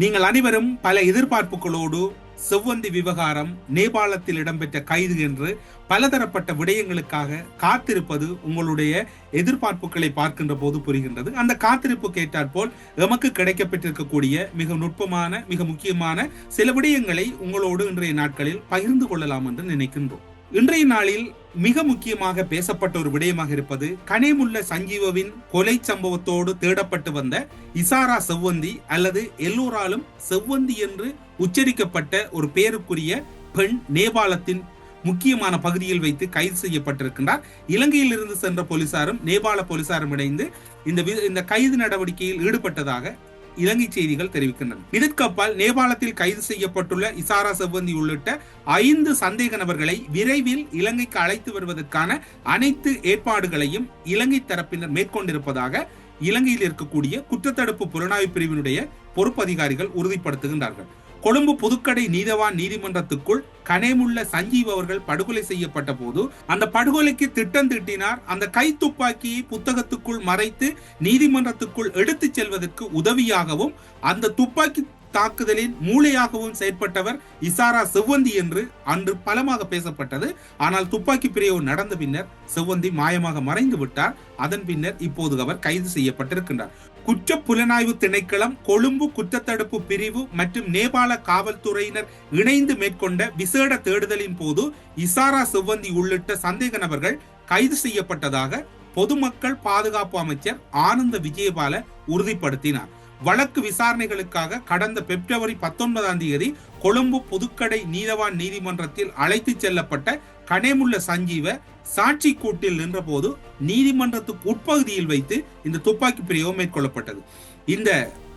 நீங்கள் அனைவரும் பல எதிர்பார்ப்புகளோடு செவ்வந்தி விவகாரம் நேபாளத்தில் இடம்பெற்ற கைது என்று பலதரப்பட்ட விடயங்களுக்காக காத்திருப்பது உங்களுடைய எதிர்பார்ப்புகளை பார்க்கின்ற போது புரிகின்றது. அந்த காத்திருப்பு கேட்டாற் போல் எமக்கு கிடைக்கப்பட்டிருக்கக்கூடிய மிக நுட்பமான மிக முக்கியமான சில விடயங்களை உங்களோடு இன்றைய நாட்களில் பகிர்ந்து கொள்ளலாம் என்று நினைக்கின்றோம். இன்றைய நாளில் மிக முக்கியமாக பேசப்பட்ட ஒரு விடயமாக இருப்பது கனேமுள்ள சஞ்சீவவின் கொலை சம்பவத்தோடு தேடப்பட்டு வந்த இசாரா செவ்வந்தி அல்லது எல்லோராலும் செவ்வந்தி என்று உச்சரிக்கப்பட்ட ஒரு பெயருக்குரிய பெண் நேபாளத்தின் முக்கியமான பகுதியில் வைத்து கைது செய்யப்பட்டிருக்கின்றார். இலங்கையில் இருந்து சென்ற போலீசாரும் நேபாள போலீசாரும் இணைந்து இந்த வி- இந்த கைது நடவடிக்கையில் ஈடுபட்டதாக இலங்கை செய்திகள் தெரிவிக்கின்றன. நிதிற்கப்பால் நேபாளத்தில் கைது செய்யப்பட்டுள்ள இசாரா செவ்வந்தி உள்ளிட்ட ஐந்து சந்தேக நபர்களை விரைவில் இலங்கைக்கு அழைத்து வருவதற்கான அனைத்து ஏற்பாடுகளையும் இலங்கை தரப்பினர் மேற்கொண்டிருப்பதாக இலங்கையில் இருக்கக்கூடிய குற்றத்தடுப்பு புலனாய்வு பிரிவினுடைய பொறுப்பு அதிகாரிகள் உறுதிப்படுத்துகின்றார்கள். கொழும்பு புதுக்கடை நீதவான் நீதிமன்றத்துக்குள் கனேமுள்ள சஞ்சீவ் அவர்கள் படுகொலை செய்யப்பட்ட போது அந்த படுகொலைக்கு திட்டம் திட்டினார். அந்த கை துப்பாக்கியை புத்தகத்துக்குள் மறைத்து நீதிமன்றத்துக்குள் எடுத்துச் செல்வதற்கு உதவியாகவும் அந்த துப்பாக்கி தாக்குதலின் மூளையாகவும் செயற்பட்டவர் இசாரா செவ்வந்தி என்று அன்று பலமாக பேசப்பட்டது. ஆனால் துப்பாக்கி பிரயோகம் நடந்த பின்னர் செவ்வந்தி மாயமாக மறைந்து விட்டார். அதன் பின்னர் இப்போது அவர் கைது செய்யப்பட்டிருக்கின்றார். குற்ற புலனாய்வு திணைக்களம் கொழும்பு குற்றத்தடுப்பு பிரிவு மற்றும் நேபாள காவல்துறையினர் இணைந்து மேற்கொண்ட விசேட தேடுதலின் போது இசாரா செவ்வந்தி உள்ளிட்ட சந்தேக நபர்கள் கைது செய்யப்பட்டதாக பொதுமக்கள் பாதுகாப்பு அமைச்சர் ஆனந்த விஜயபால உறுதிப்படுத்தினார். வழக்கு விசாரணைகளுக்காக கடந்த பிப்ரவரி பத்தொன்பதாம் தேதி கொழும்பு புதுக்கடை நீதவான் நீதிமன்றத்தில் அழைத்துச் செல்லப்பட்ட கனேமுள்ள சஞ்சீவ சாட்சி கூட்டில் நின்றபோது நீதிமன்றத்துக்கு உட்பகுதியில் வைத்து இந்த துப்பாக்கி பிரயோகம் மேற்கொள்ளப்பட்டது. இந்த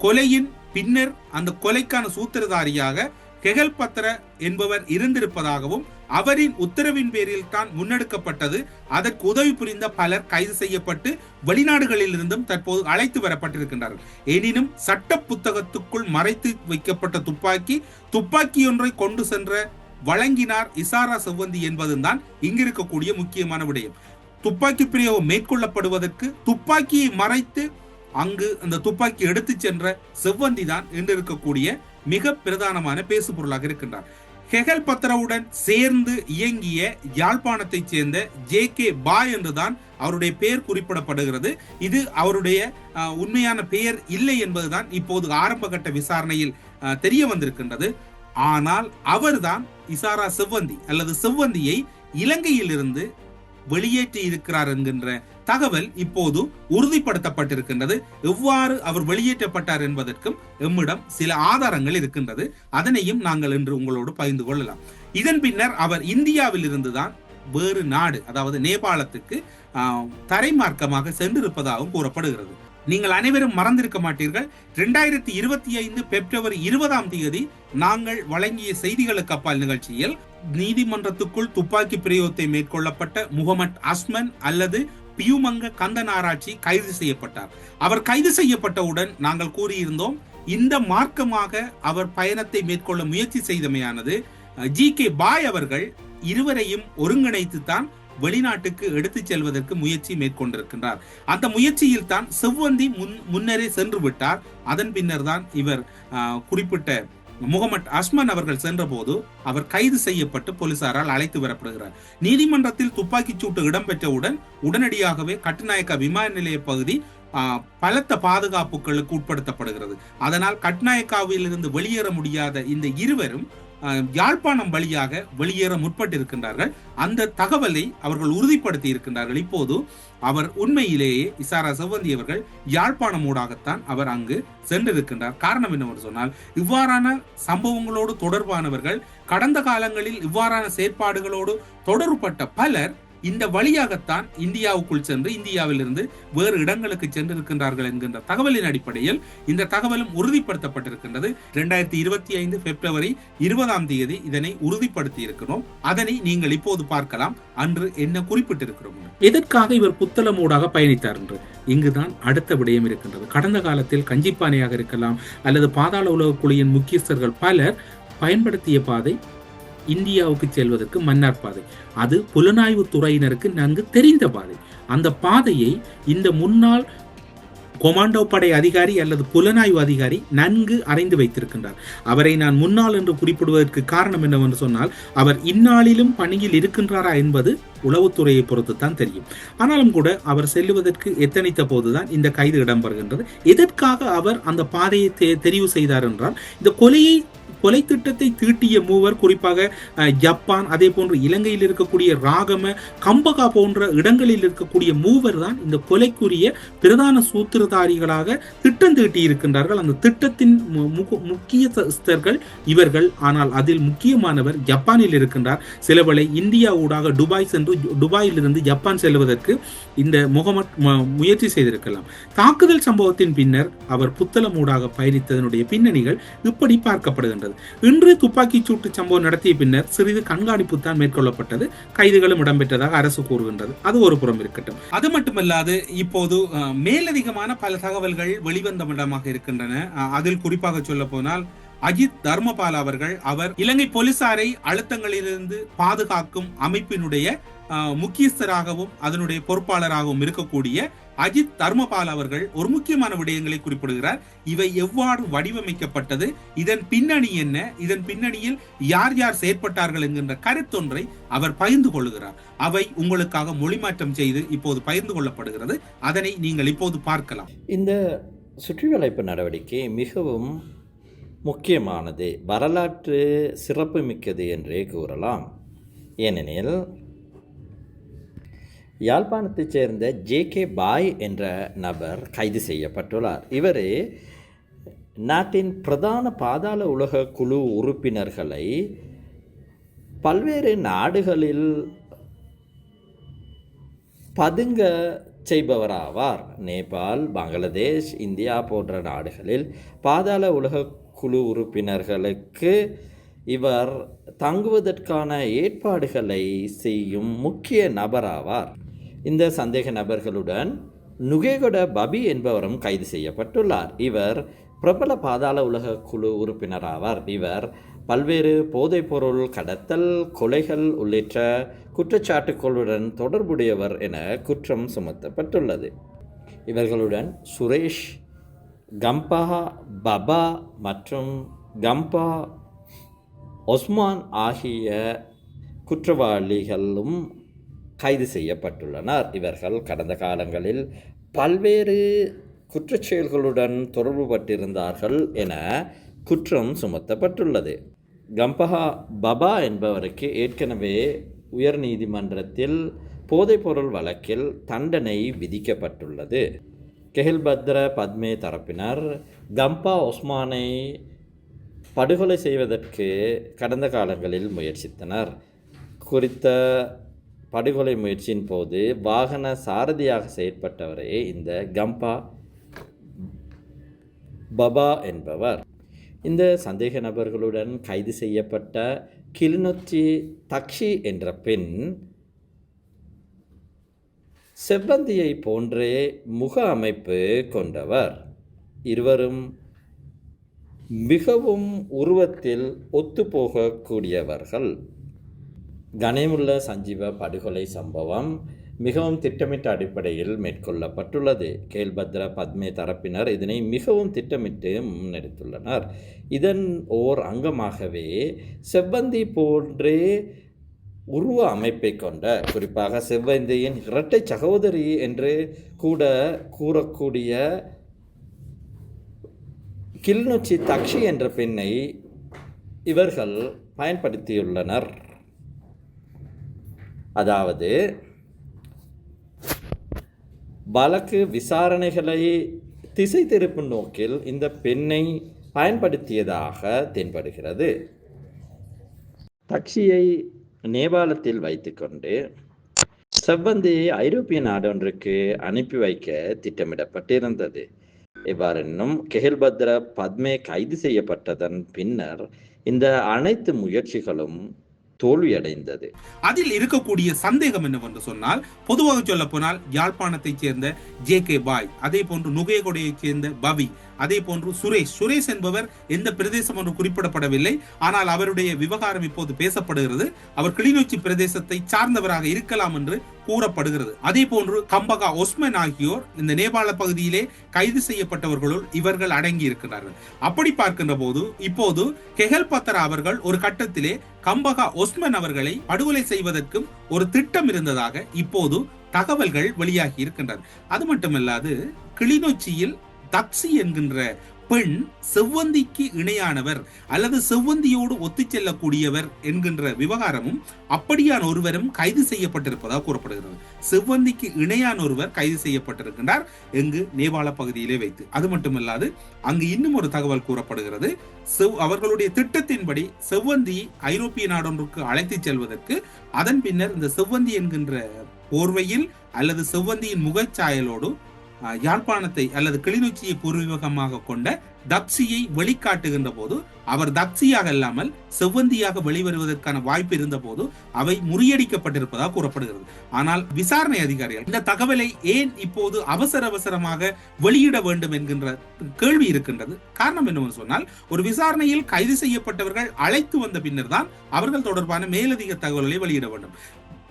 கொலையின் பின்னர் அந்த கொலைக்கான சூத்திரதாரியாக கெகல் பத்ர என்பவர் இருந்திருப்பதாகவும் அவரின் உத்தரவின் பேரில் தான் முன்னெடுக்கப்பட்டது. அதற்கு உதவி புரிந்த பலர் கைது செய்யப்பட்டு வெளிநாடுகளில் இருந்தும் தற்போது அழைத்து வரப்பட்டிருக்கின்றார்கள். எனினும் சட்ட புத்தகத்துக்குள் மறைத்து வைக்கப்பட்ட துப்பாக்கி துப்பாக்கி ஒன்றை கொண்டு சென்ற வழங்கினார் இசாரா செவ்வந்தி என்பதுதான் இங்கு இருக்கக்கூடிய முக்கியமான விடயம். துப்பாக்கி பிரயோகம் மேற்கொள்ளப்படுவதற்கு துப்பாக்கியை மறைத்து அங்கு அந்த துப்பாக்கி எடுத்து சென்ற செவ்வந்தி தான் என்று இருக்கக்கூடிய மிக பிரதானமான பேசு பொருளாக இருக்கின்றார். ஹெகல் பத்ரவுடன் சேர்ந்து இயங்கிய யாழ்ப்பாணத்தைச் சேர்ந்த ஜே கே பாய் என்றுதான் அவருடைய பெயர் குறிப்பிடப்படுகிறது. இது அவருடைய அஹ், உண்மையான பெயர் இல்லை என்பதுதான் இப்போது ஆரம்பகட்ட விசாரணையில் அஹ், தெரிய வந்திருக்கின்றது. ஆனால் அவர்தான் இசாரா செவ்வந்தி அல்லது செவ்வந்தியை இலங்கையிலிருந்து வெளியேற்றி இருக்கிறார் என்கின்ற தகவல் இப்போது உறுதிப்படுத்தப்பட்டிருக்கின்றது. எவ்வாறு அவர் வெளியேற்றப்பட்டார் என்பதற்கும் எம்மிடம் சில ஆதாரங்கள் இருக்கின்றது. அதனையும் நாங்கள் இன்று உங்களோடு பகிர்ந்து கொள்ளலாம். இதன் பின்னர் அவர் இந்தியாவில் இருந்துதான் வேறு நாடு அதாவது நேபாளத்துக்கு தரைமார்க்கமாக சென்றிருப்பதாகவும் கூறப்படுகிறது. நீங்கள் அனைவரும் மறந்திருக்க மாட்டீர்கள். இரண்டாயிரத்தி இருபத்தி ஐந்து பிப்ரவரி இருபதாம் தேதி நாங்கள் வழங்கிய செய்திகளுக்கு அப்பால் நிகழ்ச்சியில் நீதிமன்றத்துக்குள் துப்பாக்கி பிரயோகத்தை மேற்கொள்ளப்பட்ட முகமட் அஸ்மன் அல்லது பியூமங்க கந்தனாராட்சி கைது செய்யப்பட்டார். அவர் கைது செய்யப்பட்டவுடன் நாங்கள் கூறியிருந்தோம் இந்த மார்க்கமாக அவர் பயணத்தை மேற்கொள்ள முயற்சி செய்தமையானது ஜி கே பாய் அவர்கள் இருவரையும் ஒருங்கிணைத்து தான் வெளிநாட்டுக்கு எடுத்துச் செல்வதற்கு முயற்சி மேற்கொண்டிருக்கின்றார். அந்த முயற்சியில் தான் செவ்வந்தி முன் முன்னரே சென்று விட்டார் அதன் பின்னர் தான் இவர் குறிப்பிட்ட முகமட் அஸ்மன் அவர்கள் சென்றபோது அவர் கைது செய்யப்பட்டு போலீசாரால் அழைத்து வரப்படுகிறார். நீதிமன்றத்தில் துப்பாக்கிச் சூட்டு இடம்பெற்றவுடன் உடனடியாகவே கட்டுநாயக்கா விமான நிலைய பகுதி பலத்த பாதுகாப்புகளுக்கு உட்படுத்தப்படுகிறது. அதனால் கட்நாயக்காவிலிருந்து வெளியேற முடியாத இந்த இருவரும் யாழ்ப்பாணம் வழியாக வெளியேற முற்பட்டிருக்கின்றார்கள். அந்த தகவலை அவர்கள் உறுதிப்படுத்தி இருக்கின்றார்கள் இப்போது அவர் உண்மையிலேயே இசாரா செவ்வந்தி அவர்கள் யாழ்ப்பாணம் ஊடாகத்தான் அவர் அங்கு சென்றிருக்கின்றார். காரணம் என்னவென்று சொன்னால் இவ்வாறான சம்பவங்களோடு தொடர்பானவர்கள் கடந்த காலங்களில் இவ்வாறான செயற்பாடுகளோடு தொடர்புபட்ட பலர் இந்த வழியாகத்தான் இந்தியாவுக்குள் சென்று இந்தியாவிலிருந்து வேறு இடங்களுக்கு சென்றிருக்கின்றார்கள் என்கின்ற தகவலின் அடிப்படையில் இந்த தகவலும் உறுதிப்படுத்தப்பட்டிருக்கின்றது. இரண்டாயிரத்தி இருபத்தி ஐந்து பிப்ரவரி இருபதாம் தேதி இதனை உறுதிப்படுத்தி இருக்கிறோம் அதனை நீங்கள் இப்போது பார்க்கலாம். அன்று என்ன குறிப்பிட்டிருக்கிறோம்? எதற்காக இவர் புத்தளமூடாக பயணித்தார் என்று? இங்குதான் அடுத்த விடயம் இருக்கின்றது. கடந்த காலத்தில் கஞ்சிப்பானையாக இருக்கலாம் அல்லது பாதாள உலக குழியின் முக்கியஸ்தர்கள் பலர் பயன்படுத்திய பாதை இந்தியாவுக்கு செல்வதற்கு மன்னார் பாதை. அது புலனாய்வு துறையினருக்கு நன்கு தெரிந்த பாதை. அந்த பாதையை இந்த முன்னாள் கொமாண்டோ படை அதிகாரி அல்லது புலனாய்வு அதிகாரி நன்கு அறிந்து வைத்திருக்கின்றார். அவரை நான் முன்னாள் என்று குறிப்பிடுவதற்கு காரணம் என்னவென்று சொன்னால் அவர் இந்நாளிலும் பணியில் இருக்கின்றாரா என்பது உளவுத்துறையை பொறுத்து தான் தெரியும். ஆனாலும் கூட அவர் செல்லுவதற்கு எத்தனித்த போதுதான் இந்த கைது இடம்பெறுகின்றது. எதற்காக அவர் அந்த பாதையை தெ- தெரிவு செய்தார் என்றால் இந்த கொலையை கொலை திட்டத்தை தீட்டிய மூவர் குறிப்பாக ஜப்பான் அதே போன்று இலங்கையில் இருக்கக்கூடிய ராகம கம்பகா போன்ற இடங்களில் இருக்கக்கூடிய மூவர் தான் இந்த கொலைக்குரிய பிரதான சூத்திரதாரிகளாக திட்டம் தீட்டி இருக்கின்றார்கள் அந்த திட்டத்தின் மு- முக- முக்கியஸ்தர்கள் இவர்கள். ஆனால் அதில் முக்கியமானவர் ஜப்பானில் இருக்கின்றார். சிலவேளை இந்தியா ஊடாக துபாய் சென்று துபாயிலிருந்து ஜப்பான் செல்வதற்கு இந்த முகமட் ம- முயற்சி செய்திருக்கலாம். தாக்குதல் சம்பவத்தின் பின்னர் அவர் புத்தளம் ஊடாக பயணித்ததனுடைய பின்னணிகள் இப்படி பார்க்கப்படுகின்றது. இன்று துப்பாக்கிச் சூட்டு சம்பவம் நடத்திய பின்னர் சிறிது கண்காணிப்பு தான் மேற்கொள்ளப்பட்டது. கைதுகளும் இடம்பெற்றதாக அரசு கூறுகின்றது. அது ஒரு புறம் இருக்கட்டும். அது மட்டுமல்லாது இப்போது மேலதிகமான பல தகவல்கள் வெளிவந்த இடமாக இருக்கின்றன. அதில் குறிப்பாக சொல்ல போனால் அஜித் தர்மபால் அவர்கள் அவர் இலங்கை போலீசாரை அழுத்தங்களிலிருந்து பாதுகாக்கும் அமைப்பினுடைய முக்கியஸ்தராகவும் அதனுடைய பொறுப்பாளராகவும் இருக்கக்கூடிய அஜித் தர்மபால் அவர்கள் ஒரு முக்கியமான விடயங்களை குறிப்பிடுகிறார். இவை எவ்வாறு வடிவமைக்கப்பட்டது? இதன் பின்னணி என்ன? இதன் பின்னணியில் யார் யார் செயற்பட்டார்கள் என்கின்ற கருத்தொன்றை அவர் பகிர்ந்து கொள்கிறார். அவை உங்களுக்காக மொழிமாற்றம் செய்து இப்போது பகிர்ந்து கொள்ளப்படுகிறது. அதனை நீங்கள் இப்போது பார்க்கலாம். இந்த சுற்றிவளைப்பு நடவடிக்கை மிகவும் முக்கியமானது. வரலாற்று சிறப்புமிக்கது என்றே கூறலாம். ஏனெனில் யாழ்ப்பாணத்தைச் சேர்ந்த ஜே கே பாய் என்ற நபர் கைது செய்யப்பட்டுள்ளார். இவர் நாட்டின் பிரதான பாதாள உலக குழு உறுப்பினர்களை பல்வேறு நாடுகளில் பதுங்க செய்பவராவார். நேபாள் பங்களாதேஷ் இந்தியா போன்ற நாடுகளில் பாதாள உலக குழு உறுப்பினர்களுக்கு இவர் தங்குவதற்கான ஏற்பாடுகளை செய்யும் முக்கிய நபராவார். இந்த சந்தேக நபர்களுடன் நுகேகொட பபி என்பவரும் கைது செய்யப்பட்டுள்ளார். இவர் பிரபல பாதாள உலக குழு உறுப்பினராவார். இவர் பல்வேறு போதைப்பொருள் கடத்தல் கொலைகள் உள்ளிட்ட குற்றச்சாட்டுக்களுடன் தொடர்புடையவர் என குற்றம் சுமத்தப்பட்டுள்ளது. இவர்களுடன் சுரேஷ் கம்பா பபா மற்றும் கம்பா ஒஸ்மான் ஆகிய குற்றவாளிகளும் கைது செய்யப்பட்டுள்ளனர். இவர்கள் கடந்த காலங்களில் பல்வேறு குற்றச்செயல்களுடன் தொடர்புபட்டிருந்தார்கள் என குற்றம் சுமத்தப்பட்டுள்ளது. கம்பஹா பபா என்பவருக்கு ஏற்கனவே உயர் நீதிமன்றத்தில் போதைப்பொருள் வழக்கில் தண்டனை விதிக்கப்பட்டுள்ளது. கெஹில்பத்ர பத்மே தரப்பினர் கம்பா ஒஸ்மானை படுகொலை செய்வதற்கு கடந்த காலங்களில் முயற்சித்தனர். குறித்த படுகொலை முயற்சியின் போது வாகன சாரதியாக செயற்பட்டவரே இந்த கம்பா பபா என்பவர். இந்த சந்தேக நபர்களுடன் கைது செய்யப்பட்ட கிளிநொச்சி தக்ஷி என்ற பெண் செவ்வந்தியை போன்றே முக அமைப்பு கொண்டவர். இருவரும் மிகவும் உருவத்தில் ஒத்துப்போகக்கூடியவர்கள். கனேமுள்ள சஞ்சீவ படுகொலை சம்பவம் மிகவும் திட்டமிட்ட அடிப்படையில் மேற்கொள்ளப்பட்டுள்ளது. கேல்பத்ர பத்மே தரப்பினர் இதனை மிகவும் திட்டமிட்டு முன்னெடுத்துள்ளனர். இதன் ஓர் அங்கமாகவே செவ்வந்தி போன்றே உருவ அமைப்பை கொண்ட குறிப்பாக செவ்வந்தியின் இரட்டை சகோதரி என்று கூட கூறக்கூடிய கிளிநொச்சி தக்ஷி என்ற பெண்ணை இவர்கள் பயன்படுத்தியுள்ளனர். அதாவது வழக்கு விசாரணைகளை திசை திருப்பும் நோக்கில் இந்த பெண்ணை பயன்படுத்தியதாக தென்படுகிறது. தக்ஷியை நேபாளத்தில் வைத்துக்கொண்டு செவ்வந்தியை ஐரோப்பிய நாடொன்றுக்கு அனுப்பி வைக்க திட்டமிடப்பட்டிருந்தது. எவ்வாறெனும் கெஹில்பத்ர பத்மே கைது செய்யப்பட்டதன் பின்னர் இந்த அனைத்து முயற்சிகளும் தோல்வியடைந்தது. அதில் இருக்கக்கூடிய சந்தேகம் என்னவென்று சொன்னால் பொதுவாக சொல்ல போனால் யாழ்ப்பாணத்தைச் சேர்ந்த ஜே கே பாய் அதே போன்று நுகையகொடையைச் சேர்ந்த பவி அதே போன்று சுரேஷ். சுரேஷ் என்பவர் எந்த பிரதேசம் என்று குறிப்பிடப்படவில்லை. ஆனால் அவருடைய விவகாரம் இப்போது பேசப்படுகிறது. அவர் கிளிநொச்சி பிரதேசத்தை சார்ந்தவராக இருக்கலாம் என்று கூறப்படுகிறது. அதே போன்று கம்பகா ஒஸ்மன் ஆகியோர் இந்த நேபாள பகுதியிலே கைது செய்யப்பட்டவர்களுள் இவர்கள் அடங்கி இருக்கிறார்கள் அப்படி பார்க்கின்ற போது இப்போது கெஹல் பத்ரா அவர்கள் ஒரு கட்டத்திலே கம்பகா ஒஸ்மன் அவர்களை படுகொலை செய்வதற்கும் ஒரு திட்டம் இருந்ததாக இப்போது தகவல்கள் வெளியாகி இருக்கின்றன. அது மட்டுமல்லாது கிளிநொச்சியில் தக்சி என்கின்ற பெண் செவ்வந்திக்கு இணையானவர் அல்லது செவ்வந்தியோடு ஒத்துச் செல்லக்கூடியவர் என்கின்ற விவகாரமும் அப்படியான ஒருவரும் கைது செய்யப்பட்டிருப்பதாக கூறப்படுகிறது. செவ்வந்திக்கு இணையான ஒருவர் கைது செய்யப்பட்டிருக்கின்றார் எங்கு? நேபாள பகுதியிலே வைத்து. அது மட்டுமல்லாது அங்கு இன்னும் ஒரு தகவல் கூறப்படுகிறது. செவ் அவர்களுடைய திட்டத்தின்படி செவ்வந்தி ஐரோப்பிய நாடொன்றுக்கு அழைத்துச் செல்வதற்கு அதன் பின்னர் இந்த செவ்வந்தி என்கின்ற போர்வையில் அல்லது செவ்வந்தியின் முகச்சாயலோடு யாழ்ப்பாணத்தை அல்லது கிளிநொச்சியை பூர்வீகமாக கொண்ட தப்சியை வெளிக்காட்டுகின்ற போது அவர் தப்சியாக இல்லாமல் செவ்வந்தியாக வெளிவருவதற்கான வாய்ப்பு இருந்த போது அவை முறியடிக்கப்பட்டிருப்பதாக கூறப்படுகிறது. ஆனால் விசாரணை அதிகாரிகள் இந்த தகவலை ஏன் இப்போது அவசர அவசரமாக வெளியிட வேண்டும் என்கின்ற கேள்வி இருக்கின்றது. காரணம் என்னவென்று சொன்னால் ஒரு விசாரணையில் கைது செய்யப்பட்டவர்கள் அழைத்து வந்த பின்னர் தான் அவர்கள் தொடர்பான மேலதிக தகவல்களை வெளியிட வேண்டும்.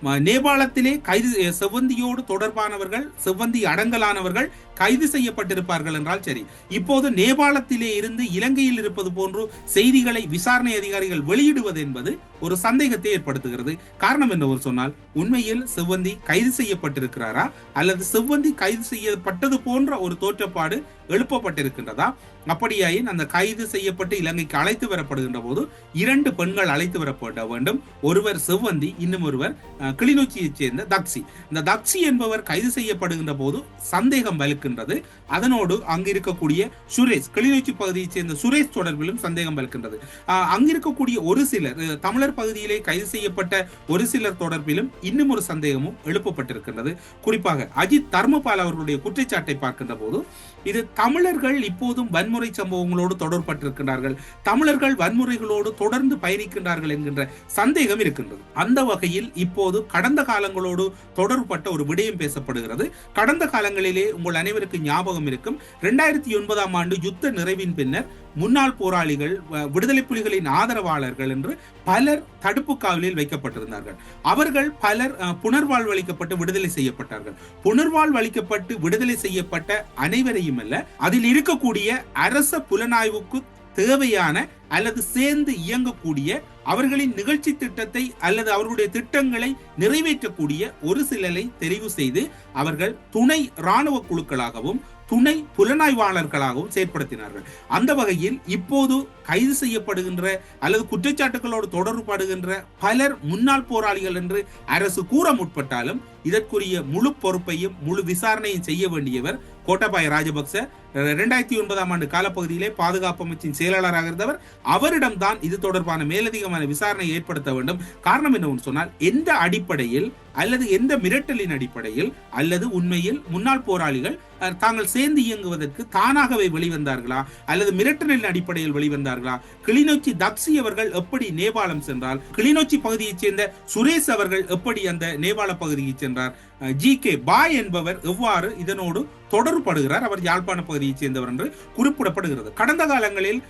நேபாளத்திலே கைது செவ்வந்தியோடு தொடர்பானவர்கள் செவ்வந்தி அடங்கலானவர்கள் கைது செய்யப்பட்டிருப்பார்கள் என்றால் சரி. இப்போது நேபாளத்திலே இருந்து இலங்கையில் இருப்பது போன்று செய்திகளை விசாரணை அதிகாரிகள் வெளியிடுவது என்பது ஒரு சந்தேகத்தை ஏற்படுத்துகிறது. காரணம் என்னவர் சொன்னால் உண்மையில் செவ்வந்தி கைது செய்யப்பட்டிருக்கிறாரா? அல்லது செவ்வந்தி கைது செய்யப்பட்டது போன்ற ஒரு தோற்றப்பாடு எழுப்பப்பட்டிருக்கின்றதா? அப்படியாயின் அந்த கைது செய்யப்பட்டு இலங்கைக்கு அழைத்து வரப்படுகின்ற போது இரண்டு பெண்கள் அழைத்து வரப்பட வேண்டும். ஒருவர் செவ்வந்தி இன்னும் ஒருவர் கிளிநொச்சியைச் சேர்ந்த தக்சி இந்த தக்சி என்பவர் கைது செய்யப்படுகின்ற போது சந்தேகம் வலுக்கின்றது அதனோடு அங்கு இருக்கக்கூடிய சுரேஷ் கிளிநொச்சி பகுதியைச் சேர்ந்த சுரேஷ் தொடர்பிலும் சந்தேகம் இருக்கின்றது அங்கிருக்கக்கூடிய அங்கு இருக்கக்கூடிய ஒரு சிலர் தமிழர் பகுதியிலே கைது செய்யப்பட்ட ஒரு சிலர் தொடர்பிலும் இன்னும் ஒரு சந்தேகமும் எழுப்பப்பட்டிருக்கின்றது. குறிப்பாக அஜித் தர்மபால் அவர்களுடைய குற்றச்சாட்டை பார்க்கின்ற போது இது தமிழர்கள் இப்போதும் வன்முறை சம்பவங்களோடு தொடர்பட்டிருக்கிறார்கள் தமிழர்கள் வன்முறைகளோடு தொடர்ந்து பயணிக்கின்றார்கள் என்கின்ற சந்தேகம் இருக்கின்றது. அந்த வகையில் இப்போது கடந்த காலங்களோடு தொடர்பட்ட ஒரு விடயம் பேசப்படுகிறது. கடந்த காலங்களிலே உங்கள் அனைவருக்கும் ஞாபகம் இருக்கும். இரண்டாயிரத்தி ஒன்பதாம் ஆண்டு யுத்த நிறைவின் பின்னர் முன்னாள் போராளிகள் விடுதலை புலிகளின் ஆதரவாளர்கள் என்று பலர் தடுப்பு காவலில் வைக்கப்பட்டிருந்தார்கள். அவர்கள் பலர் புனர்வாழ்வளிக்கப்பட்டு விடுதலை செய்யப்பட்டார்கள். புனர்வாழ்வளிக்கப்பட்டு விடுதலை செய்யப்பட்ட அனைவரையும் அல்ல அதில் இருக்கக்கூடிய அரச புலனாய்வுக்கு தேவையான அல்லது சேர்ந்து இயங்கக்கூடிய அவர்களின் நிகழ்ச்சி திட்டத்தை அல்லது அவர்களுடைய திட்டங்களை நிறைவேற்றக்கூடிய ஒரு சிலரை தெரிவு செய்து அவர்கள் துணை இராணுவ குழுக்களாகவும் துணை புலனாய்வாளர்களாகவும் செயற்படுத்தினார்கள். அந்த வகையில் இப்போது கைது செய்யப்படுகின்ற அல்லது குற்றச்சாட்டுகளோடு தொடர்படுகின்ற பலர் முன்னாள் போராளிகள் என்று அரசு கூற முற்பட்டாலும் இதற்குரிய முழு பொறுப்பையும் முழு விசாரணையும் செய்ய வேண்டியவர் கோட்டாபாய ராஜபக்ச இரண்டாயிரத்தி ஒன்பதாம் ஆண்டு காலப்பகுதியிலே பாதுகாப்பு அமைச்சின் செயலாளராக இருந்தவர். அவரிடம்தான் இது தொடர்பான மேலதிகமான விசாரணை ஏற்படுத்த வேண்டும். காரணம் என்னவென்று சொன்னால் எந்த அடிப்படையில் அல்லது எந்த மிரட்டலின் அடிப்படையில் அல்லது உண்மையில் முன்னாள் போராளிகள் தாங்கள் சேர்ந்து இயங்குவதற்கு தானாகவே வெளிவந்தார்களா? அல்லது மிரட்டலின் அடிப்படையில் வெளிவந்தார்களா? கிளிநொச்சி தக்சி அவர்கள் எப்படி நேபாளம் சென்றால் கிளிநொச்சி பகுதியைச் சேர்ந்த சுரேஷ் அவர்கள் எப்படி அந்த நேபாள பகுதிக்கு சென்றார்? ஜி கே பாய் என்பவர் எவ்வாறு இதனோடு தொடர்படுகிறார். அவர் யாழ்ப்பாண பகுதியைச் சேர்ந்தவர் என்று குறிப்பிடப்படுகிறது. கடந்த காலங்களில்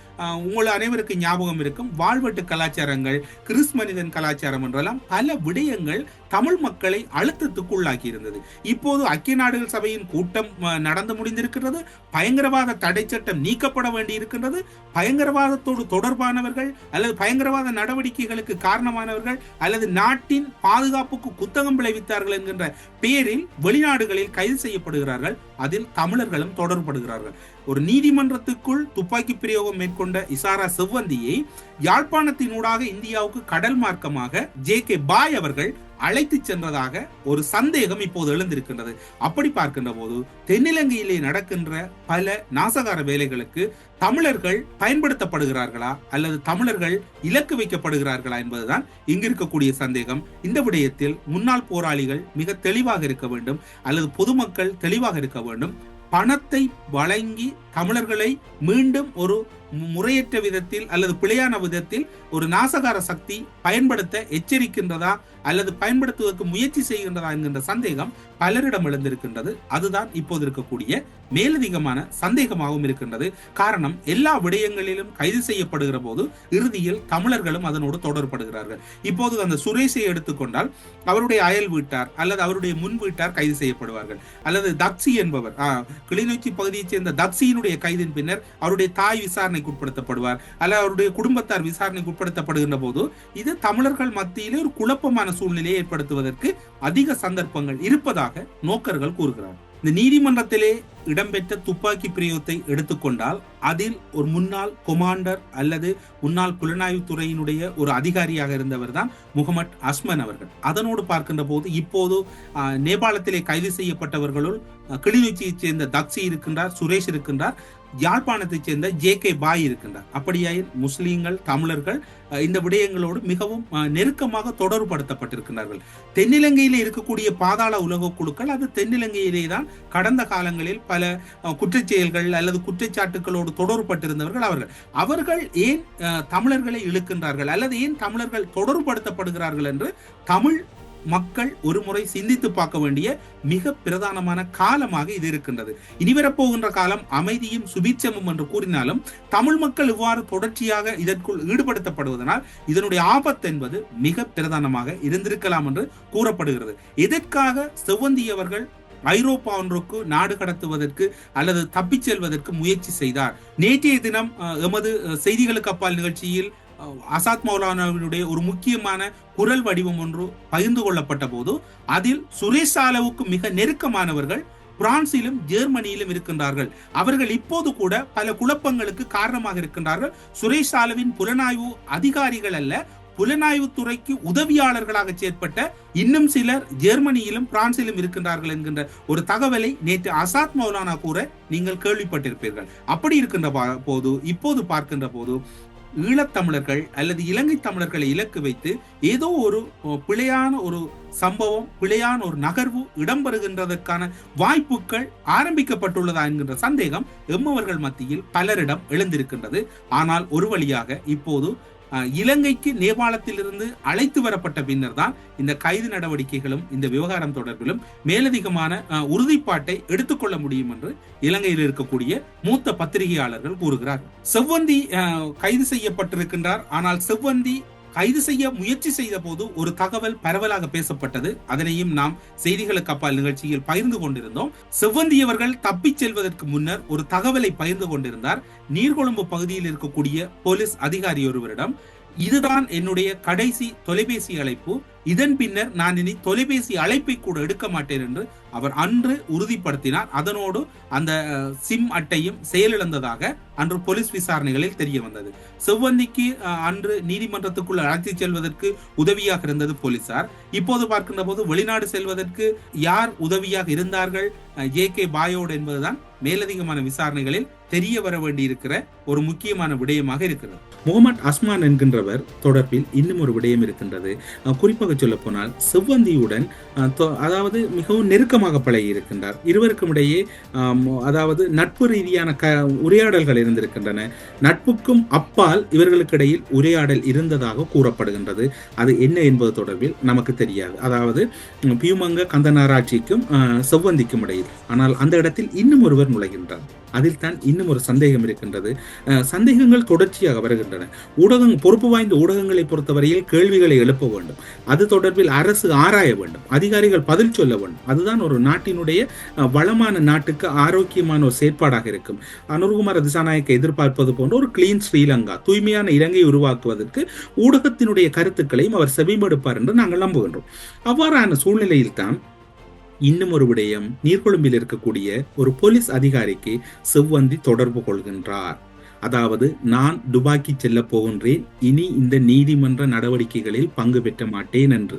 உங்கள் அனைவருக்கு ஞாபகம் இருக்கும் வாழ்வெட்டு கலாச்சாரங்கள் கிறிஸ் மனிதன் கலாச்சாரம் என்றெல்லாம் பல விடயங்கள் தமிழ் மக்களை அழுத்தத்துக்குள்ளாக்கி இருந்தது இப்போது ஐக்கிய நாடுகள் சபையின் கூட்டம் நடந்து முடிந்திருக்கிறது பயங்கரவாத தடை சட்டம் நீக்கப்பட வேண்டி இருக்கின்றது பயங்கரவாதத்தோடு தொடர்பானவர்கள் அல்லது பயங்கரவாத நடவடிக்கைகளுக்கு காரணமானவர்கள் அல்லது நாட்டின் பாதுகாப்புக்கு குத்தகம் விளைவித்தார்கள் என்கின்ற பெயரில் வெளிநாடுகளில் கைது செய்யப்படுகிறார்கள். அதில் தமிழர்களும் தொடர்படுகிறார்கள் ஒரு நீதிமன்றத்துக்குள் துப்பாக்கி பிரயோகம் மேற்கொண்ட இசாரா செவ்வந்தியை யாழ்ப்பாணத்தினூடாக இந்தியாவுக்கு கடல் மார்க்கமாக ஜே கே பாய் அவர்கள் அழைத்து சென்றதாக ஒரு சந்தேகம் இப்போது எழுந்திருக்கின்றது. அப்படி பார்க்கின்ற போது தென்னிலங்கையிலே நடக்கின்ற பல நாசகார வேலைகளுக்கு தமிழர்கள் பயன்படுத்தப்படுகிறார்களா? அல்லது தமிழர்கள் இலக்கு வைக்கப்படுகிறார்களா என்பதுதான் இங்கு இருக்கக்கூடிய சந்தேகம். இந்த விடயத்தில் முன்னாள் போராளிகள் மிக தெளிவாக இருக்க வேண்டும். அல்லது பொதுமக்கள் தெளிவாக இருக்க வேண்டும். பணத்தை வழங்கி தமிழர்களை மீண்டும் ஒரு முறையற்ற விதத்தில் அல்லது பிழையான விதத்தில் ஒரு நாசகார சக்தி பயன்படுத்த எச்சரிக்கின்றதா அல்லது பயன்படுத்துவதற்கு முயற்சி செய்கின்றதா என்கின்ற சந்தேகம் பலரிடம் எழுந்திருக்கின்றது. அதுதான் இப்போது இருக்கக்கூடிய மேலதிகமான சந்தேகமாகவும் இருக்கின்றது. காரணம் எல்லா விடயங்களிலும் கைது செய்யப்படுகிற போது இறுதியில் தமிழர்களும் அதனோடு தொடர்படுகிறார்கள். இப்போது அந்த சுரேஷை எடுத்துக்கொண்டால் அவருடைய அயல் வீட்டார் அல்லது அவருடைய முன் வீட்டார் கைது செய்யப்படுவார்கள். அல்லது தக்சி என்பவர் கிளிநொச்சி பகுதியைச் சேர்ந்த தக்சியினுடைய கைதின் பின்னர் அவருடைய தாய் விசாரணைக்கு உட்படுத்தப்படுவார். அல்ல அவருடைய குடும்பத்தார் விசாரணைக்கு உட்படுத்தப்படுகின்ற போது இது தமிழர்கள் மத்தியிலே ஒரு குழப்பமான சூழ்நிலையை ஏற்படுத்துவதற்கு அதிக சந்தர்ப்பங்கள் இருப்பதாக நோக்கர்கள் கூறுகிறார் இந்த நீதிமன்றத்திலே இடம்பெற்ற துப்பாக்கி பிரயோகத்தை எடுத்துக்கொண்டால் அதில் ஒரு முன்னாள் கொமாண்டர் அல்லது முன்னாள் புலனாய்வு துறையினுடைய ஒரு அதிகாரியாக இருந்தவர் தான் முகமட் அஸ்மன் அவர்கள். அதனோடு பார்க்கின்ற போது இப்போது நேபாளத்திலே கைது செய்யப்பட்டவர்களுள் கிளிநொச்சியைச் சேர்ந்த தக்ஷி இருக்கின்றார் சுரேஷ் இருக்கின்றார். யாழ்ப்பாணத்தைச் சேர்ந்த ஜே கே பாய் இருக்கின்றார். அப்படியாயின் முஸ்லீம்கள் தமிழர்கள் இந்த விடயங்களோடு மிகவும் நெருக்கமாக தொடர்புபடுத்தப்பட்டிருக்கிறார்கள் தென்னிலங்கையிலே இருக்கக்கூடிய பாதாள உலக குழுக்கள் அது தென்னிலங்கையிலே தான் கடந்த காலங்களில் பல குற்றச்செயல்கள் அல்லது குற்றச்சாட்டுகளோடு தொடர்பட்டிருந்தவர்கள் அவர்கள். அவர்கள் ஏன் தமிழர்களை இழுக்கின்றார்கள் அல்லது ஏன் தமிழர்கள் தொடர்புபடுத்தப்படுகிறார்கள் என்று தமிழ் மக்கள் ஒரு முறை சிந்தித்து பார்க்க வேண்டிய மிக பிரதானமான காலமாக இது இருக்கின்றது. இனிவரப்போகின்ற காலம் அமைதியும் சுபீட்சமும் என்று கூறினாலும் தமிழ் மக்கள் இவ்வாறு தொடர்ச்சியாக இதற்குள் ஈடுபடுத்தப்படுவதனால் இதனுடைய ஆபத்து என்பது மிக பிரதானமாக இருந்திருக்கலாம் என்று கூறப்படுகிறது. எதற்காக செவ்வந்தியவர்கள் ஐரோப்பா ஒன்றுக்கு நாடு கடத்துவதற்கு அல்லது தப்பிச் செல்வதற்கு முயற்சி செய்தார்? நேற்றைய தினம் அஹ், எமது செய்திகளுக்கு அப்பால் நிகழ்ச்சியில் அசாத் மௌலானாவினுடைய ஒரு முக்கியமான குரல் வடிவம் ஒன்று பகிர்ந்து கொள்ளப்பட்ட போது அதில் சுரேஷ் சாலவுக்கு மிக நெருக்கமானவர்கள் பிரான்சிலும் ஜெர்மனியிலும் இருக்கின்றார்கள். அவர்கள் இப்போது கூட பல குழப்பங்களுக்கு காரணமாக இருக்கின்றார்கள். சுரேஷ் சாலவின் புலனாய்வு அதிகாரிகள் அல்ல புலனாய்வு துறைக்கு உதவியாளர்களாக செயற்பட்ட இன்னும் சிலர் ஜெர்மனியிலும் பிரான்சிலும் இருக்கின்றார்கள் என்கின்ற ஒரு தகவலை நேற்று அசாத் மௌலானா கூற நீங்கள் கேள்விப்பட்டிருப்பீர்கள். அப்படி இருக்கின்ற போது இப்போது பார்க்கின்ற போது ஈழத்தமிழர்கள் அல்லது இலங்கை தமிழர்களை இலக்கு வைத்து ஏதோ ஒரு பிழையான ஒரு சம்பவம் பிழையான ஒரு நகர்வு இடம்பெறுகின்றதற்கான வாய்ப்புகள் ஆரம்பிக்கப்பட்டுள்ளதா என்கின்ற சந்தேகம் எம்மவர்கள் மத்தியில் பலரிடம் எழுந்திருக்கின்றது. ஆனால் ஒரு வழியாக இப்போது இலங்கைக்கு நேபாளத்திலிருந்து அழைத்து வரப்பட்ட பின்னர் தான் இந்த கைது நடவடிக்கைகளும் இந்த விவகாரம் தொடர்பிலும் மேலதிகமான உறுதிப்பாட்டை எடுத்துக்கொள்ள முடியும் என்று இலங்கையில் இருக்கக்கூடிய மூத்த பத்திரிகையாளர்கள் கூறுகிறார் செவ்வந்தி கைது செய்யப்பட்டிருக்கின்றார். ஆனால் செவ்வந்தி கைது செய்ய முயற்சி செய்த போது ஒரு தகவல் பரவலாக பேசப்பட்டது. அதனையும் நாம் செய்திகளுக்கு அப்பால் நிகழ்ச்சியில் பகிர்ந்து கொண்டிருந்தோம். செவ்வந்தியவர்கள் தப்பிச் செல்வதற்கு முன்னர் ஒரு தகவலை பகிர்ந்து கொண்டிருந்தார். நீர்கொழும்பு பகுதியில் இருக்கக்கூடிய போலீஸ் அதிகாரி ஒருவரிடம் இதுதான் என்னுடைய கடைசி தொலைபேசி அழைப்பு. இதன் பின்னர் நான் இனி தொலைபேசி அழைப்பை கூட எடுக்க மாட்டேன் என்று அவர் அன்று உறுதிப்படுத்தினார். அதனோடு அந்த சிம் அட்டையும் செயலிழந்ததாக அன்று போலீஸ் விசாரணைகளில் தெரிய வந்தது. செவ்வந்திக்கு அன்று நீதிமன்றத்துக்குள் அழைத்து செல்வதற்கு உதவியாக இருந்தது போலீசார். இப்போது பார்க்கின்ற போது வெளிநாடு செல்வதற்கு யார் உதவியாக இருந்தார்கள்? ஏ கே பாயோடு என்பதுதான் மேலதிகமான விசாரணைகளில் தெரிய வர வேண்டியிருக்கிற ஒரு முக்கியமான விடயமாக இருக்கிறது. முகமது அஸ்மான் என்கின்றவர் தொடர்பில் இன்னும் ஒரு விடயம் இருக்கின்றது. குறிப்பாக குறிப்பாக சொல்ல போனால் செவ்வந்தியுடன் அதாவது மிகவும் நெருக்கமாக பழகி இருக்கின்றார். இருவருக்கும் இடையே அதாவது நட்பு ரீதியான க உரையாடல்கள் இருந்திருக்கின்றன. நட்புக்கும் அப்பால் இவர்களுக்கிடையில் உரையாடல் இருந்ததாக கூறப்படுகின்றது. அது என்ன என்பது தொடர்பில் நமக்கு தெரியாது. அதாவது பியூமங்க கந்தனாராட்சிக்கும் செவ்வந்திக்கும் இடையில். ஆனால் அந்த இடத்தில் இன்னும் ஒருவர் நுழைகின்றார். அதில் தான் இன்னும் ஒரு சந்தேகம் இருக்கின்றது. சந்தேகங்கள் தொடர்ச்சியாக வருகின்றன. ஊடகம் பொறுப்பு வாய்ந்த ஊடகங்களை பொறுத்தவரையில் கேள்விகளை எழுப்ப வேண்டும். அது தொடர்பில் அரசு ஆராய வேண்டும். அதிகாரிகள் பதில் சொல்ல வேண்டும். அதுதான் ஒரு நாட்டினுடைய வளமான நாட்டுக்கு ஆரோக்கியமான ஒரு செயற்பாடாக இருக்கும். அனுர்குமார் திசாநாயக்க எதிர்பார்ப்பது போன்ற ஒரு கிளீன் ஸ்ரீலங்கா தூய்மையான இலங்கை உருவாக்குவதற்கு ஊடகத்தினுடைய கருத்துக்களையும் அவர் செவிமடுப்பார் என்று நாங்கள் நம்புகின்றோம். அவ்வாறான சூழ்நிலையில் தான் இன்னும் ஒரு விடயம் நீர்கொழும்பில் இருக்கக்கூடிய ஒரு போலீஸ் அதிகாரிக்கு செவ்வந்தி தொடர்பு கொள்கின்றார். அதாவது நான் துபாக்கி செல்ல போகின்றேன் இனி இந்த நீதிமன்ற நடவடிக்கைகளில் பங்கு பெற்ற மாட்டேன் என்று.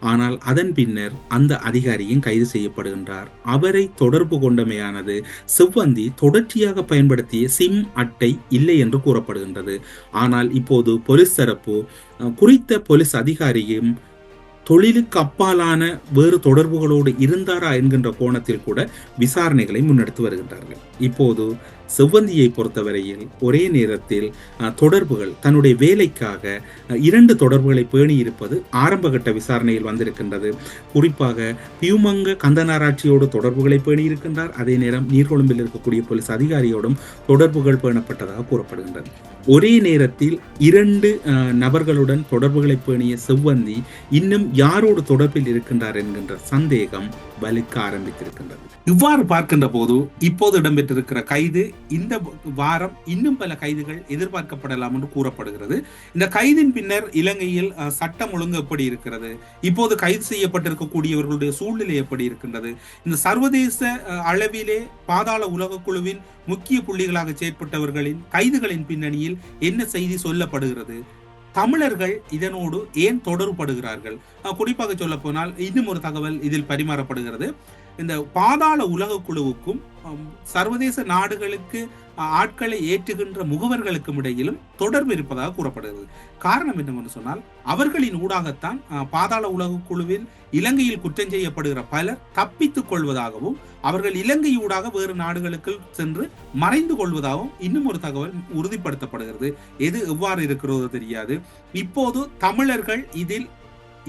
ஆனால் அதன் பின்னர் அந்த அதிகாரியும் கைது செய்யப்படுகின்றார். அவரை தொடர்பு கொண்டமையானது செவ்வந்தி தொடர்ச்சியாக பயன்படுத்திய சிம் அட்டை இல்லை என்று கூறப்படுகின்றது. ஆனால் இப்போது போலீஸ் தரப்பு குறித்த போலீஸ் அதிகாரியும் தொழிலுக்கு அப்பாலான வேறு தொடர்புகளோடு இருந்தாரா என்கின்ற கோணத்தில் கூட விசாரணைகளை முன்னெடுத்து வருகின்றார்கள். இப்போது செவ்வந்தியை பொறுத்தவரையில் ஒரே நேரத்தில் தொடர்புகள் தன்னுடைய வேலைக்காக இரண்டு தொடர்புகளை பேணி இருப்பது ஆரம்பகட்ட விசாரணையில் வந்திருக்கின்றது. குறிப்பாக பியூமங்க கந்தனாராட்சியோடு தொடர்புகளை பேணி இருக்கின்றார். அதே நேரம் நீர்கொழும்பில் இருக்கக்கூடிய போலீஸ் அதிகாரியோடும் தொடர்புகள் பேணப்பட்டதாக கூறப்படுகின்றது. ஒரே நேரத்தில் இரண்டு அஹ், நபர்களுடன் தொடர்புகளை பேணிய செவ்வந்தி இன்னும் யாரோடு தொடர்பில் இருக்கின்றார் என்கின்ற சந்தேகம் வலுக்க ஆரம்பித்திருக்கின்றது. இவ்வாறு பார்க்கின்ற போது இப்போது இடம்பெற்றிருக்கிற கைது இந்த வாரம் இன்னும் பல கைதுகள் எதிர்பார்க்கப்படலாம் என்று கூறப்படுகிறது. இந்த கைதின் பின்னர் இலங்கையில் சட்டம் ஒழுங்கு எப்படி இருக்கிறது? இப்போது கைது செய்யப்பட்டிருக்கக்கூடியவர்களுடைய சூழ்நிலை எப்படி இருக்கின்றது? இந்த சர்வதேச அளவிலே பாதாள உலக குழுவின் முக்கிய புள்ளிகளாக செயற்பட்டவர்களின் கைதுகளின் பின்னணியில் என்ன செய்தி சொல்லப்படுகிறது? தமிழர்கள் இதனோடு ஏன் தொடர்படுகிறார்கள் குறிப்பாக சொல்ல போனால் இன்னும் ஒரு தகவல் இதில் பரிமாறப்படுகிறது. இந்த பாதாள உலக குழுவுக்கும் சர்வதேச நாடுகளுக்கு ஆட்களை ஏற்றுகின்ற முகவர்களுக்கும் இடையிலும் தொடர்பு இருப்பதாக கூறப்படுகிறது. காரணம் என்னவென்று சொன்னால் அவர்களின் ஊடாகத்தான் பாதாள உலக குழுவில் இலங்கையில் குற்றம் செய்யப்படுகிற பலர் தப்பித்துக் கொள்வதாகவும் அவர்கள் இலங்கை ஊடாக வேறு நாடுகளுக்கு சென்று மறைந்து கொள்வதாகவும் இன்னும் ஒரு தகவல் உறுதிப்படுத்தப்படுகிறது. எது எவ்வாறு இருக்கிறதோ தெரியாது. இப்போது தமிழர்கள் இதில்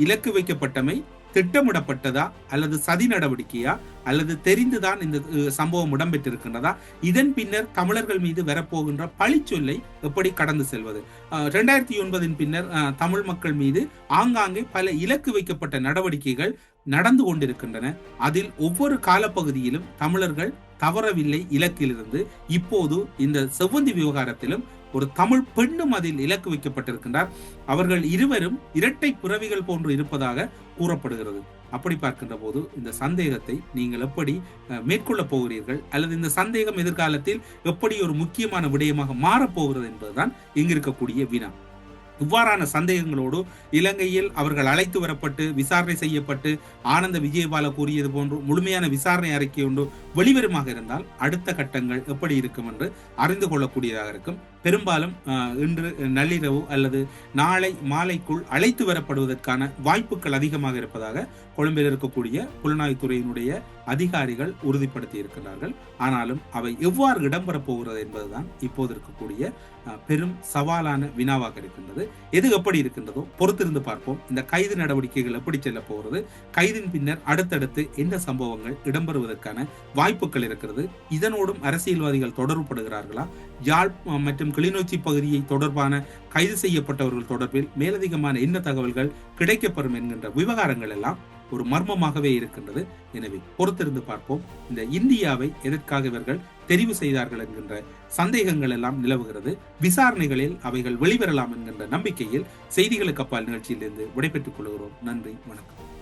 இலக்கு வைக்கப்பட்டமை திட்டமிடப்பட்டதா அல்லது சதி நடவடிக்கையா அல்லது தெரிந்துதான் இந்த சம்பவம் இடம்பெற்றிருக்கின்றதா? இதன் பின்னர் தமிழர்கள் மீது வரப்போகின்ற பழிச்சொல்லை எப்படி கடந்து செல்வது? ரெண்டாயிரத்தி ஒன்பதின் பின்னர் அஹ், தமிழ் மக்கள் மீது ஆங்காங்கே பல இலக்கு வைக்கப்பட்ட நடவடிக்கைகள் நடந்து கொண்டிருக்கின்றன. அதில் ஒவ்வொரு காலப்பகுதியிலும் தமிழர்கள் தவறவில்லை இலக்கிலிருந்து. இப்போது இந்த செவ்வந்தி விவகாரத்திலும் ஒரு தமிழ் பெண்ணும் அதில் இலக்கு வைக்கப்பட்டிருக்கின்றார். அவர்கள் இருவரும் இரட்டை பிறவிகள் போன்று இருப்பதாக கூறப்படுகிறது. அப்படி பார்க்கின்ற போது இந்த சந்தேகத்தை நீங்கள் எப்படி மேற்கொள்ளப் போகிறீர்கள்? அல்லது இந்த சந்தேகம் எதிர்காலத்தில் எப்படி ஒரு முக்கியமான விடயமாக மாறப்போகிறது என்பதுதான் இங்கு இருக்கக்கூடிய வினா. இவ்வாறான சந்தேகங்களோடு இலங்கையில் அவர்கள் அழைத்து வரப்பட்டு விசாரணை செய்யப்பட்டு ஆனந்த விஜயபால கூறியது போன்று முழுமையான விசாரணை அறிக்கை ஒன்று வெளிவருமாக இருந்தால் அடுத்த கட்டங்கள் எப்படி இருக்கும் என்று அறிந்து கொள்ளக்கூடியதாக இருக்கும். பெரும்பாலும் இன்று நள்ளிரவு அல்லது நாளை மாலைக்குள் அழைத்து வரப்படுவதற்கான வாய்ப்புகள் அதிகமாக இருப்பதாக கொழும்பில் இருக்கக்கூடிய புலனாய்த்துறையினுடைய அதிகாரிகள் உறுதிப்படுத்தி இருக்கிறார்கள் ஆனாலும் அவை எவ்வாறு இடம்பெறப் போகிறது என்பதுதான் இப்போது இருக்கக்கூடிய பெரும் சவாலான வினாவாக இருக்கின்றது. எது எப்படி இருக்கின்றதோ பொறுத்திருந்து பார்ப்போம். இந்த கைது நடவடிக்கைகள் எப்படி செல்ல போகிறது? கைதின் பின்னர் அடுத்தடுத்து என்ன சம்பவங்கள் இடம்பெறுவதற்கான வாய்ப்புகள் இருக்கிறது? இதனோடும் அரசியல்வாதிகள் தொடர்புபடுகிறார்களா? யாழ் மற்றும் கிளிநொச்சி பகுதியை தொடர்பான கைது செய்யப்பட்டவர்கள் தொடர்பில் மேலதிகமான என்ன தகவல்கள் கிடைக்கப்பெறும் என்கின்ற விவகாரங்கள் எல்லாம் ஒரு மர்மமாகவே இருக்கின்றது. எனவே பொறுத்திருந்து பார்ப்போம். இந்த இந்தியாவை எதற்காக இவர்கள் தெரிவு செய்தார்கள் என்கின்ற சந்தேகங்கள் எல்லாம் நிலவுகிறது. விசாரணைகளில் அவைகள் வெளிவரலாம் என்கின்ற நம்பிக்கையில் செய்திகளுக்கு அப்பால் நிகழ்ச்சியிலிருந்து விடைபெற்றுக் கொள்கிறோம். நன்றி வணக்கம்.